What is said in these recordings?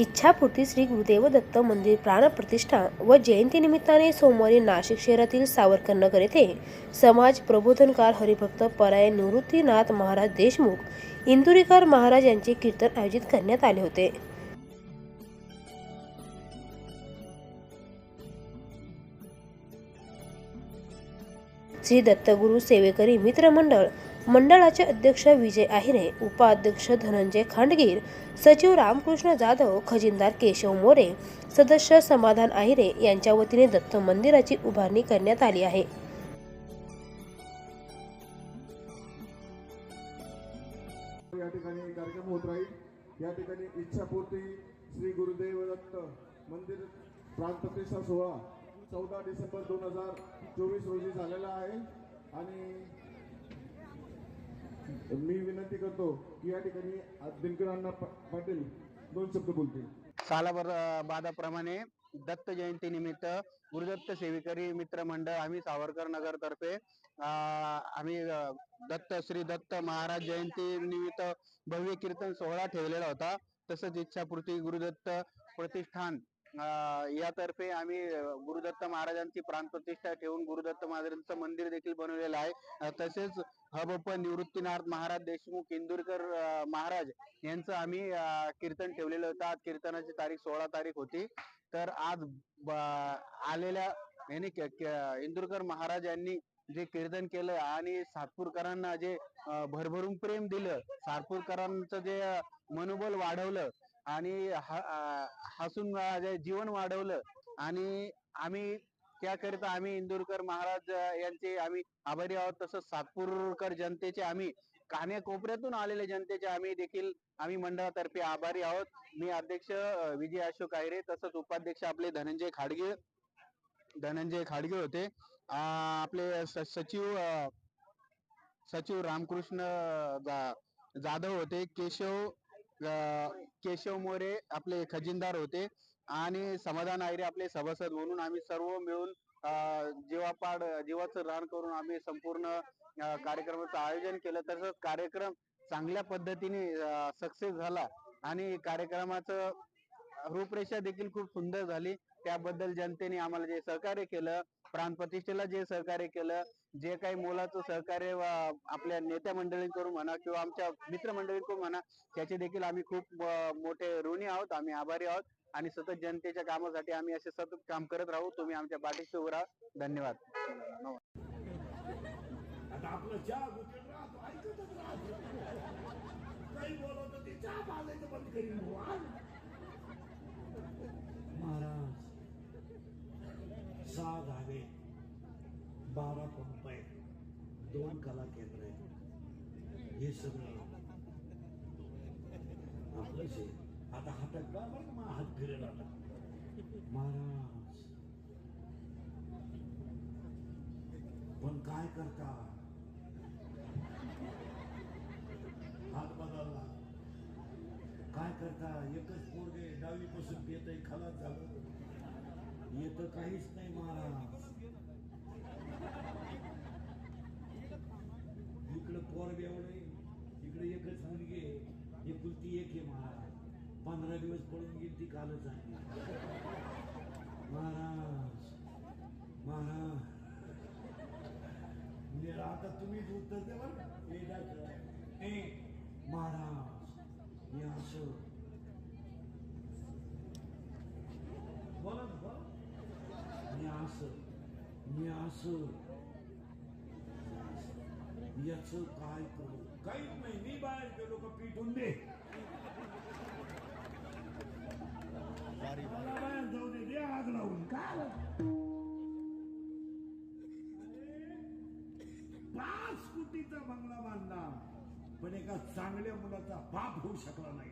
इच्छापूर्ती श्री गुरुदेव दत्त मंदिर प्राणप्रतिष्ठा व जयंतीनिमित्ताने सोमवारी नाशिक शहरातील सावरकर नगर येथे समाज प्रबोधनकार हरिभक्त परायण निवृत्तीनाथ महाराज देशमुख इंदुरीकर महाराज यांचे कीर्तन आयोजित करण्यात आले होते. श्री दत्तगुरु सेवेकरी मित्रमंडळ मंडळाचे अध्यक्ष विजय आहिरे उपाध्यक्ष धनंजय खांडगीर सचिव रामकृष्ण जाधव खजिनदार केशव मोरे सदस्य समाधान आहिरे यांच्या वतीने दत्त मंदिराची उभारणी करण्यात आली आहे. या ठिकाणी कार्यक्रम होत राहील. या ठिकाणी इच्छापूर्ती श्री गुरुदेव दत्त मंदिर प्राणप्रतिष्ठा सोहळा चौदा डिसेंबर दोन हजार चोवीस रोजी झालेला आहे. आणि मी विनंती करतो की या ठिकाणी दिनकर अण्णा पाटील दोन शब्द बोलतील. सालाभर बादाप्रमाणे दत्त जयंती निमित्त गुरुदत्त सेवेकरी मित्र मंडळ आम्ही सावरकर नगर तर्फे आम्ही दत्त श्री दत्त महाराज जयंती निमित्त भव्य कीर्तन सोहळा ठेवलेला होता. तसंच इच्छापूर्ती गुरुदत्त प्रतिष्ठान यातर्फे आम्ही गुरुदत्त महाराजांची प्राणप्रतिष्ठा ठेवून गुरुदत्त महाराजांचं मंदिर देखील बनवलेलं आहे. तसेच हबप निवृत्तीनाथ महाराज देशमुख इंदुरकर महाराज यांचं आम्ही कीर्तन ठेवलेलं होतं. आज कीर्तनाची तारीख सोळा तारीख होती. तर आज आलेल्या यांनी इंदुरकर महाराज यांनी जे कीर्तन केलं आणि सातपूरकरांना जे भरभरून प्रेम दिलं सातपूरकरांचं जे मनोबल वाढवलं आणि हसून जीवन वाढवलं. आणि आम्ही त्याकरिता आम्ही इंदुरकर महाराज यांचे आम्ही आभारी आहोत. तसंच सातपूरकर जनतेचे आम्ही कान्याकोपऱ्यातून आलेल्या जनतेचे आम्ही देखील आम्ही मंडळातर्फे आभारी आहोत. मी अध्यक्ष विजय अशोक आहिरे तसंच उपाध्यक्ष आपले धनंजय खाडगे धनंजय खाडगे होते. आपले स- सचिव सचिव रामकृष्ण जा- जाधव होते. केशव केशव मोरे आपले खजिनदार होते. आणि समाधान आयरे आपले सभासद म्हणून आम्ही सर्व मिळून जीवापाड जीवाचं रान करून आम्ही संपूर्ण कार्यक्रमाचं आयोजन केलं. तसंच कार्यक्रम चांगल्या पद्धतीने सक्सेस झाला. आणि कार्यक्रमाचं रूपरेषा देखील खूप सुंदर झाली. त्याबद्दल जनतेने आम्हाला जे सहकार्य केलं प्राणप्रतिष्ठेला जे सहकार्य केलं जे काही मोलाचं सहकार्य आपल्या नेत्या मंडळींकडून म्हणा किंवा आमच्या मित्रमंडळींकडून म्हणा त्याचे देखील आम्ही खूप मोठे ऋणी आहोत. आम्ही आभारी आहोत. आणि सतत जनतेच्या कामासाठी आम्ही असे सतत काम करत राहू. तुम्ही आमच्या पाठीशी उभं राहा. धन्यवाद. आता आपलं काही बंद करीन बुवा. महाराज सहा धागे बारा पंप आहेत दोन कला केंद्र आहेत. हे सगळं आपलंच आहे आता हातात का बरं का हात फिरेल आता? महाराज. पण काय करता? हात बदलला. काय करता? एकच पोरगे डावीपासून येत खलास झालं. येत काहीच नाही महाराज इकडं पोर एवढे इकडे एकच मुलगी आहे एकुलती एक आहे महाराज. पंधरा दिवस पडून गेली ती कालच आहे महाराज महाराज. म्हणजे आता तुम्हीच उत्तर द्या बरं महाराज हे असं बोला ना बोला मी असं मी असं त्याचं काय करू? काहीच नाही. मी बाहेर गेलो का पिठून दे. मला बाहेर जाऊ दे. दे आग लावून. काय पाच कोटीचा बंगला बांधला. पण एका चांगल्या मुलाचा बाप होऊ शकला नाही.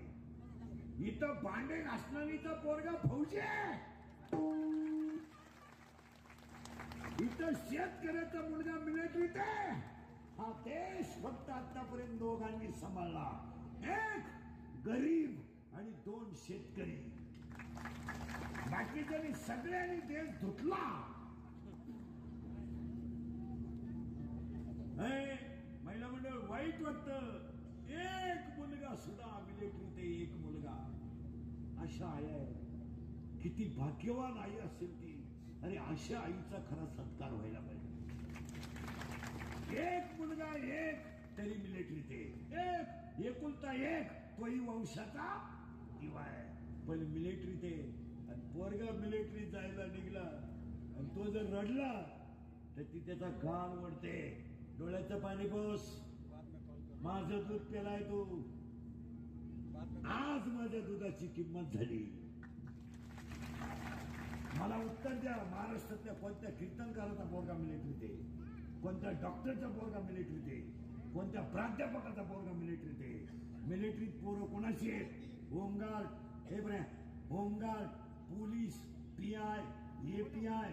इथं भांडे घासणारीचा पोरगा फौजी आहे. इथं शेतकऱ्याचा मुलगा मिलिटरीत आहे हा देश फक्त आतापर्यंत दोघांनी सांभाळला. एक गरीब आणि दोन शेतकरी. बाकीच्यांनी सगळ्यांनी देश धुतला. हे, महिला मंडळ वाईट वाटत. एक मुलगा सुद्धा मिलिटरी ते एक मुलगा. अशा आया आहे. किती भाग्यवान आई असेल ती. अरे अशा आईचा खरा सत्कार व्हायला पाहिजे. एक मुलगा एक तरी मिलिटरी ते. एक एकुलता एक तोही वंशाचा दिवा आहे. पण मिलिटरी ते. आणि पोरगा मिलिटरी जायला निघला. आणि तो जर रडला तर ती त्याचा कान ओढते. डोळ्याचं पाणी बस. माझं दूध पेलाय तू. आज माझ्या दुधाची किंमत झाली. मला उत्तर द्या महाराष्ट्रातल्या कोणत्या कीर्तनकाराचा पोरगा मिलिटरी ते. कोणत्या डॉक्टरचा पोरगा मिलिटरीत आहे कोणत्या प्राध्यापकाचा पोरगा मिलिटरीत आहे मिलिटरीत पोरं कोणाशी आहेत? Home guard. हे बरे home guard police P I A P I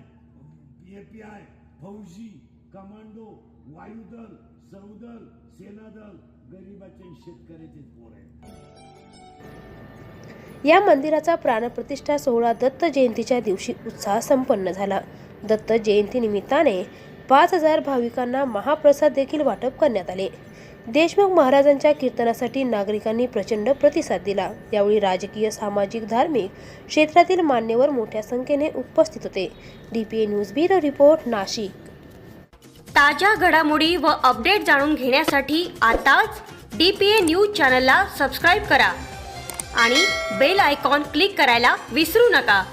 A P I फौजी कमांडो वायुदल सौदल सेनादल गरीबाचे शेतकऱ्याचे पोर आहेत. या मंदिराचा प्राणप्रतिष्ठा सोहळा दत्त जयंतीच्या दिवशी उत्साह संपन्न झाला. दत्त जयंती निमित्ताने पाच हजार भाविकांना महाप्रसाद देखील वाटप करण्यात आले. देशमुख महाराजांच्या कीर्तनासाठी नागरिकांनी प्रचंड प्रतिसाद दिला. यावेळी राजकीय सामाजिक धार्मिक क्षेत्रातील मान्यवर मोठ्या संख्येने उपस्थित होते. DPA news bureau report Nashik. ताज्या घडामोडी व अपडेट जाणून घेण्यासाठी आताच डी पी ए न्यूज चॅनलला सबस्क्राईब करा आणि बेल आयकॉन क्लिक करायला विसरू नका.